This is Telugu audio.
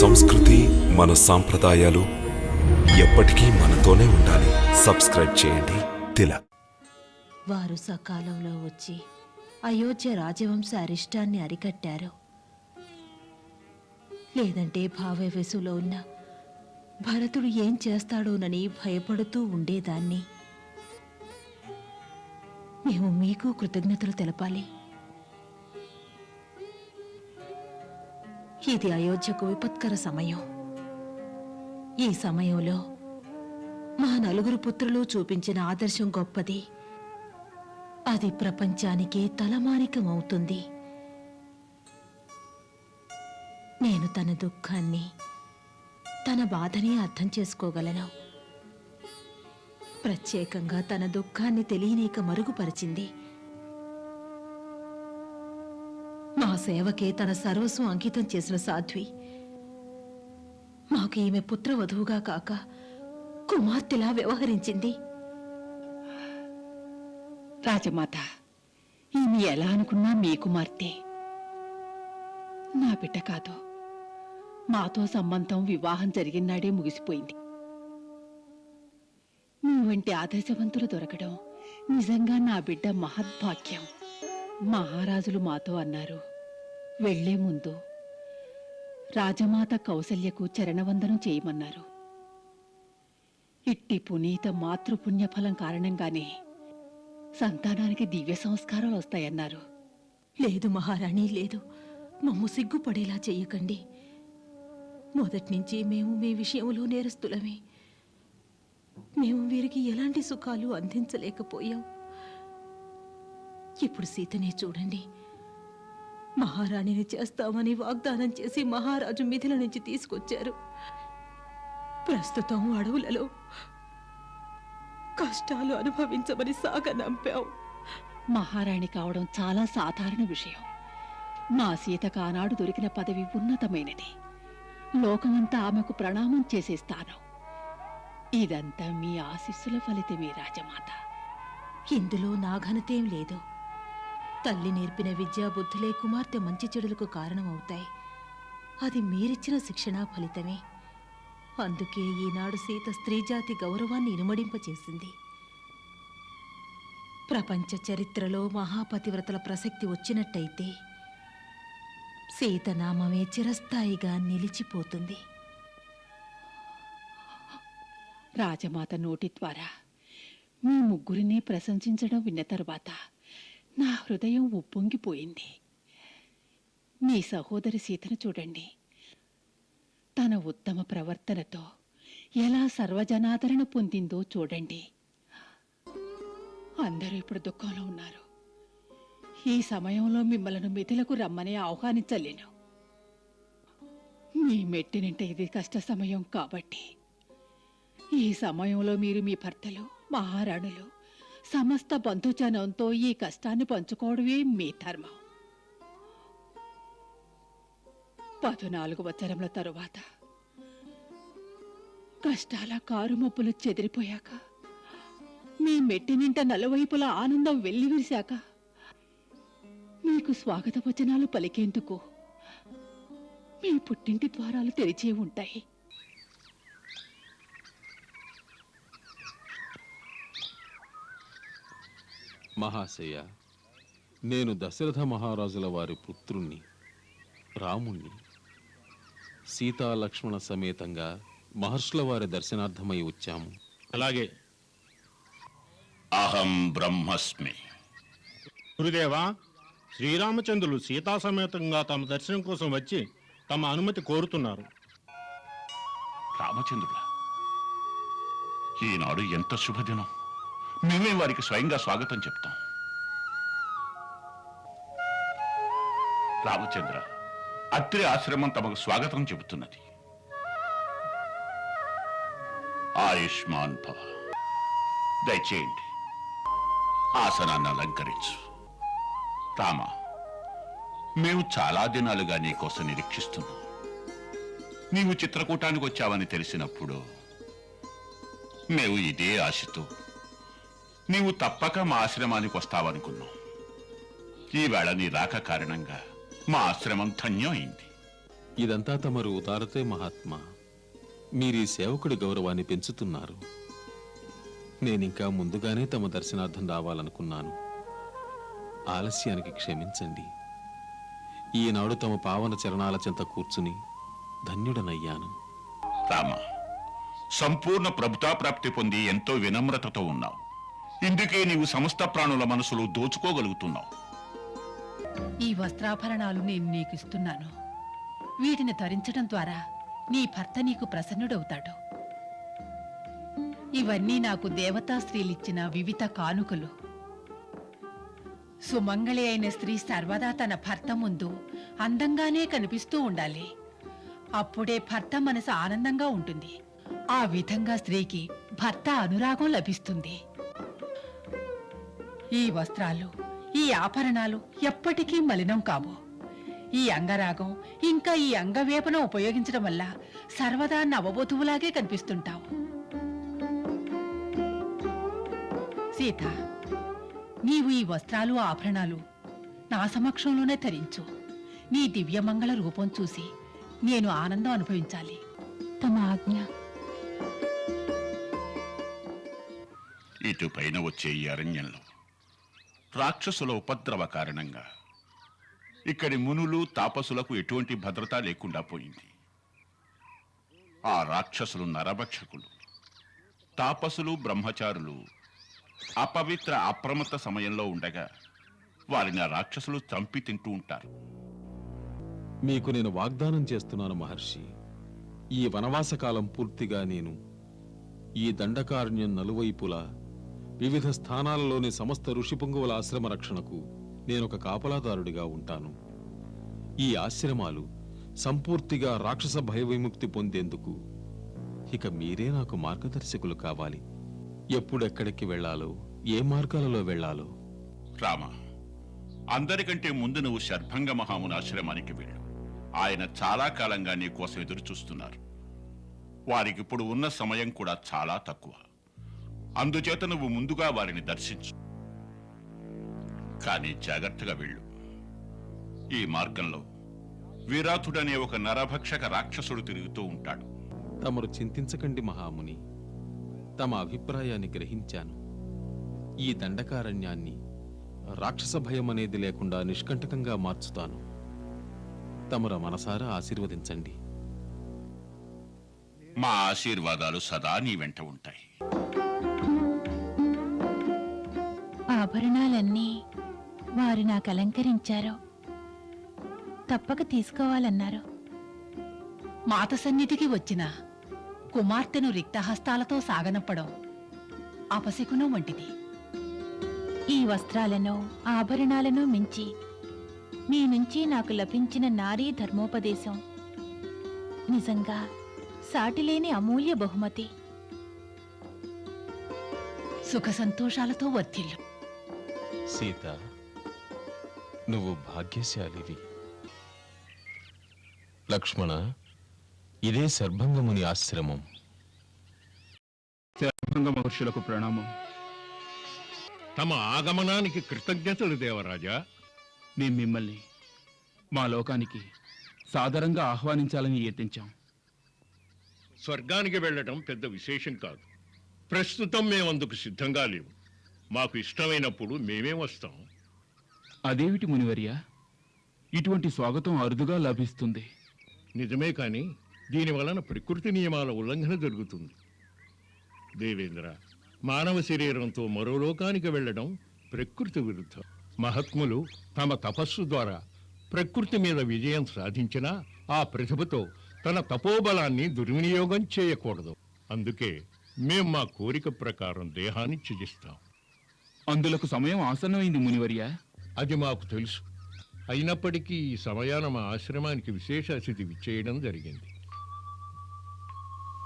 సంస్కృతి మన సాంప్రదాయాలు ఎప్పటికీ మనతోనే ఉండాలి. సబ్స్క్రైబ్ చేయండి. తిలక్. వారు సకాలంలో వచ్చి అయోధ్య రాజవంశ అరిష్టాన్ని అరికట్టారు. లేదంటే భావవేశంలో ఉన్న భరతుడు ఏం చేస్తాడోనని భయపడుతూ ఉండేదాన్ని. మేము మీకు కృతజ్ఞతలు తెలపాలి. ఇది అయోధ్యకు విపత్కర సమయం. ఈ సమయంలో మా నలుగురు పుత్రులు చూపించిన ఆదర్శం గొప్పది. అది ప్రపంచానికే తలమానికమవుతుంది. నేను తన దుఃఖాన్ని తన బాధని అర్థం చేసుకోగలను. ప్రత్యేకంగా తన దుఃఖాన్ని తెలియనీక మరుగుపరిచింది. సేవకే తన సర్వస్వం అంకితం చేసిన సాధ్వి. మాకు ఈమె పుత్రవధువుగా కాక కుమార్తెలా వ్యవహరించింది. రాజమాత ఈమె ఎలా అనుకున్నా మీ కుమార్తె? నా బిడ్డ కాదు. మాతో సంబంధం వివాహం జరిగినాడే ముగిసిపోయింది. మీ వంటి ఆదర్శవంతులు దొరకడం నిజంగా నా బిడ్డ మహద్భాగ్యం. మహారాజులు మాతో అన్నారు. వెళ్ళే ముందు రాజమాత కౌసల్యకు చరణవందనం చేయమన్నారు. ఇట్టి పునీత మాతృపుణ్యఫలం కారణంగానే సంతానానికి దివ్య సంస్కారాలు వస్తాయన్నారు. లేదు మహారాణి లేదు. మమ్ము సిగ్గుపడేలా చెయ్యకండి మొదట్నుంచి మేము మీ విషయంలో నేరస్తులమే. మేము వీరికి ఎలాంటి సుఖాలు అందించలేకపోయాం. ఇప్పుడు సీతనే చూడండి. మహారాణిని చేస్తామని వాగ్దానం చేసి మహారాజు మిథిల నుంచి తీసుకొచ్చారు. ప్రస్తుతం అడవులలో కష్టాలు అనుభవించమని సాగనంపాం మహారాణి కావడం చాలా సాధారణ విషయం. మా సీతకు ఆనాడు దొరికిన పదవి ఉన్నతమైనది. లోకమంతా ఆమెకు ప్రణామం చేసే స్థానం ఇదంతా మీ ఆశీస్సుల ఫలితమే రాజమాత. ఇందులో నా ఘనతేం లేదు. తల్లి నేర్పిన విద్యా బుద్ధులే కుమార్తె మంచి చెడులకు కారణమవుతాయి. అది మీరిచ్చిన శిక్షణా ఫలితమే. అందుకే ఈనాడు సీత స్త్రీజాతి గౌరవాన్ని ఇనుమడింపచేసింది. ప్రపంచ చరిత్రలో మహాపతివ్రతల ప్రసక్తి వచ్చినట్టయితే సీత నామమే చిరస్థాయిగా నిలిచిపోతుంది. రాజమాత నోటి ద్వారా మీ ముగ్గురిని ప్రశంసించడం విన్న తరువాత నా హృదయం ఉప్పొంగిపోయింది. మీ సహోదరి సీతను చూడండి. తన ఉత్తమ ప్రవర్తనతో ఎలా సర్వజనాదరణ పొందిందో చూడండి. అందరూ ఇప్పుడు దుఃఖంలో ఉన్నారు. ఈ సమయంలో మిమ్మల్ని మిథులకు రమ్మని ఆహ్వానించలేను. మీ మెట్టినింట ఇది కష్ట సమయం కాబట్టి. ఈ సమయంలో మీరు మీ భర్తలు మహారాణులు సమస్త బంధుజనంతో ఈ కష్టాన్ని పంచుకోవడమే మీ ధర్మం. పద్నాలుగు వచనముల తరువాత కష్టాల కారుమప్పులు చెదిరిపోయాక మీ మెట్టి నింట నలువైపులా ఆనందం వెల్లివిరిశాక మీకు స్వాగత వచనాలు పలికేందుకు మీ పుట్టింటి ద్వారాలు తెరిచే ఉంటాయి. మహాశయ నేను దశరథ మహారాజుల వారి పుత్రుణ్ణి రాముణ్ణి. సీతా లక్ష్మణ సమేతంగా మహర్షుల వారి దర్శనార్థమై వచ్చాము. అలాగే. అహం బ్రహ్మస్మి. గురుదేవా శ్రీరామచంద్రులు సీతా సమేతంగా తమ దర్శనం కోసం వచ్చి తమ అనుమతి కోరుతున్నారు. రామచంద్రుల ఈనాడు ఎంత శుభదినం. మేమే వారికి స్వయంగా స్వాగతం చెప్తాం. రామచంద్ర అత్రి ఆశ్రమం తమకు స్వాగతం చెబుతున్నది. ఆయుష్మాన్ భవ. దయచేయండి ఆసనాన్ని అలంకరించు. రామ మేము చాలా దినాలుగా నీకోసం నిరీక్షిస్తున్నాం. నీవు చిత్రకూటానికి వచ్చావని తెలిసినప్పుడు మేము ఇదే ఆశతో నీవు తప్పక మా ఆశ్రమానికి వస్తావనుకున్నాం ఈవేళ నీ రాక కారణంగా మా ఆశ్రమం ధన్యం అయింది ఇదంతా తమరు ఉదారతే మహాత్మా. మీరీ సేవకుడి గౌరవాన్ని పెంచుతున్నారు. నేనింకా ముందుగానే తమ దర్శనార్థం రావాలనుకున్నాను. ఆలస్యానికి క్షమించండి. ఈనాడు తమ పావన చరణాల చెంత కూర్చుని ధన్యుడనయ్యాను. రామ సంపూర్ణ ప్రభుతాప్రాప్తి పొంది ఎంతో వినమ్రతతో ఉన్నావు. ఇందుకే నీవు సమస్త ప్రాణుల మనసులో దోచుకోగలుగుతున్నావు. ఈ వస్త్రాభరణాలు నేను నీకు ఇస్తున్నాను వీటిని ధరించడం ద్వారా నీ భర్త నీకు ప్రసన్నుడవుతాడు. ఇవన్నీ నాకు దేవతా స్త్రీలిచ్చిన వివిధ కానుకలు. సుమంగళి అయిన స్త్రీ సర్వదా తన భర్త ముందు అందంగానే కనిపిస్తూ ఉండాలి. అప్పుడే భర్త మనసు ఆనందంగా ఉంటుంది. ఆ విధంగా స్త్రీకి భర్త అనురాగం లభిస్తుంది. ఈ వస్త్రాలు ఈ ఆభరణాలు ఎప్పటికీ మలినం కావు. ఈ అంగరాగం ఇంకా ఈ అంగవేపన ఉపయోగించడం వల్ల సర్వదా నవవధువులాగే కనిపిస్తుంటావు. సీత నీవు ఈ వస్త్రాలు ఆభరణాలు నా సమక్షంలోనే ధరించు. నీ దివ్యమంగళ రూపం చూసి నేను ఆనందం అనుభవించాలి. తమ ఆజ్ఞ. ఇటు పైన వచ్చే ఈ అరణ్యంలో రాక్షసుల ఉపద్రవ కారణంగా. ఇక్కడి మునులు తాపసులకు ఎటువంటి భద్రత లేకుండా పోయింది. ఆ రాక్షసులు నరభక్షకులు. తాపసులు బ్రహ్మచారులు అపవిత్ర అప్రమత్త సమయంలో ఉండగా వారిని ఆ రాక్షసులు చంపి తింటూ ఉంటారు. మీకు నేను వాగ్దానం చేస్తున్నాను మహర్షి. ఈ వనవాస కాలం పూర్తిగా నేను ఈ దండకారణ్యం నలువైపులా వివిధ స్థానాలలోని సమస్త ఋషిపుంగువుల ఆశ్రమ రక్షణకు నేనొక కాపలాదారుడిగా ఉంటాను. ఈ ఆశ్రమాలు సంపూర్తిగా రాక్షస భయవిముక్తి పొందేందుకు ఇక మీరే నాకు మార్గదర్శకులు కావాలి. ఎప్పుడెక్కడికి వెళ్ళాలో ఏ మార్గాలలో వెళ్ళాలో? రామ అందరికంటే ముందు నువ్వు శర్భంగ మహాముని ఆశ్రమానికి వెళ్ళు. ఆయన చాలా కాలంగా నీ కోసం ఎదురు చూస్తున్నారు వారికి ఇప్పుడు ఉన్న సమయం కూడా చాలా తక్కువ. అందుచేత నువ్వు ముందుగా వారిని దర్శించు. కానీ జాగ్రత్తగా వెళ్ళు. ఈ మార్గంలో విరాతుడనే ఒక నరభక్షక రాక్షసుడు తిరుగుతూ ఉంటాడు. తమరు చింతించకండి మహాముని. తమ అభిప్రాయాన్ని గ్రహించాను. ఈ దండకారణ్యాన్ని రాక్షస భయం అనేది లేకుండా నిష్కంటకంగా మార్చుతాను. తమరు మనసారా ఆశీర్వదించండి. మా ఆశీర్వాదాలు సదా నీ వెంట ఉంటాయి. ఆభరణాలన్నీ వారు నాకు అలంకరించారు తప్పక తీసుకోవాలన్నారు. మాత సన్నిధికి వచ్చిన కుమార్తెను రిక్తహస్తాలతో సాగనంపడం అపశకునం వంటిది. ఈ వస్త్రాలను ఆభరణాలను మించి మీ నుంచి నాకు లభించిన నారీ ధర్మోపదేశం నిజంగా సాటిలేని అమూల్య బహుమతి. సుఖ సంతోషాలతో వర్ధిల్లు. సీత నువ్వు భాగ్యశాలివి. లక్ష్మణ ఇదే సర్భంగముని ఆశ్రమం. శర్భంగ మహర్షులకు ప్రణామం. తమ ఆగమనానికి కృతజ్ఞతలు దేవరాజా. మేం మిమ్మల్ని మా లోకానికి సాదరంగా ఆహ్వానించాలని యత్నించాం. స్వర్గానికి వెళ్ళటం పెద్ద విశేషం కాదు. ప్రస్తుతం మేమందుకు సిద్ధంగా లేవు. మాకు ఇష్టమైనప్పుడు మేమే వస్తాం. అదేమిటి మునివర్య? ఇటువంటి స్వాగతం అరుదుగా లభిస్తుంది. నిజమే కానీ దీని వలన ప్రకృతి నియమాల ఉల్లంఘన జరుగుతుంది. దేవేంద్ర మానవ శరీరంతో మరో లోకానికి వెళ్ళడం ప్రకృతి విరుద్ధం. మహాత్ములు తమ తపస్సు ద్వారా ప్రకృతి మీద విజయం సాధించినా ఆ ప్రతిభతో తన తపోబలాన్ని దుర్వినియోగం చేయకూడదు. అందుకే మేం మా కోరిక ప్రకారం దేహాన్ని త్యజిస్తాం. అందులకు సమయం ఆసన్నమైంది మునివర్య. అది మాకు తెలుసు. అయినప్పటికీ ఈ సమయాన మా ఆశ్రమానికి విశేష అతిథి విచ్చేయడం జరిగింది.